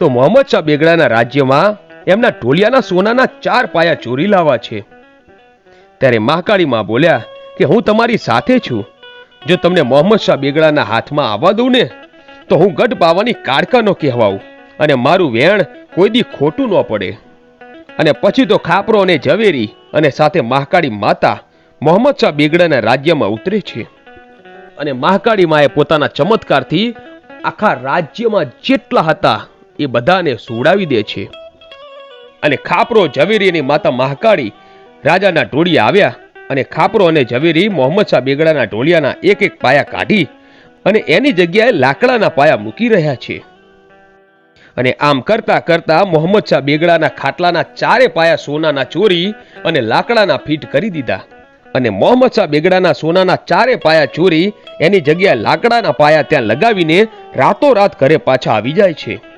તો મોહમ્મદ શાહ બેગડાના રાજ્યમાં એમના ઢોલિયાના સોનાના ચાર પાયા ચોરી લાવવા છે. ત્યારે મહાકાળી માં બોલ્યા કે હું તમારી સાથે છું. જો તમને મોહમ્મદ શાહ બેગડાના હાથમાં આવવા દઉં ને, તો હું ગઢ પાવાની કારકાનો કહેવાઉં અને મારું વેણ કોઈ દી ખોટું ન પડે. અને પછી તો ખાપરો અને ઝવેરી અને સાથે મહાકાળી માતા મોહમ્મદ શાહ બેગડાના રાજ્યમાં ઉતરે છે. અને મહાકાળી માએ પોતાના ચમત્કારથી આખા રાજ્યમાં જેટલા હતા એ બધાને સુવડાવી દે છે. અને ખાપરો ઝવેરી માતા મહાકાળી રાજાના ઢોળિયા આવ્યા અને ખાપરો અને ઝવેરી મોહમ્મદ શાહ બેગડાના ઢોળિયાના એક એક પાયા કાઢી અને એની જગ્યાએ લાકડાના પાયા મૂકી રહ્યા છે. અને આમ કરતા કરતા મોહમ્મદ શાહ બેગડાના ખાટલાના ચારે પાયા સોનાના ચોરી અને લાકડાના ફીટ કરી દીધા. અને મોહમ્મદ શાહ બેગડાના સોનાના ચારે પાયા ચોરી એની જગ્યાએ લાકડાના પાયા ત્યાં લગાવીને રાતોરાત ઘરે પાછા આવી જાય છે.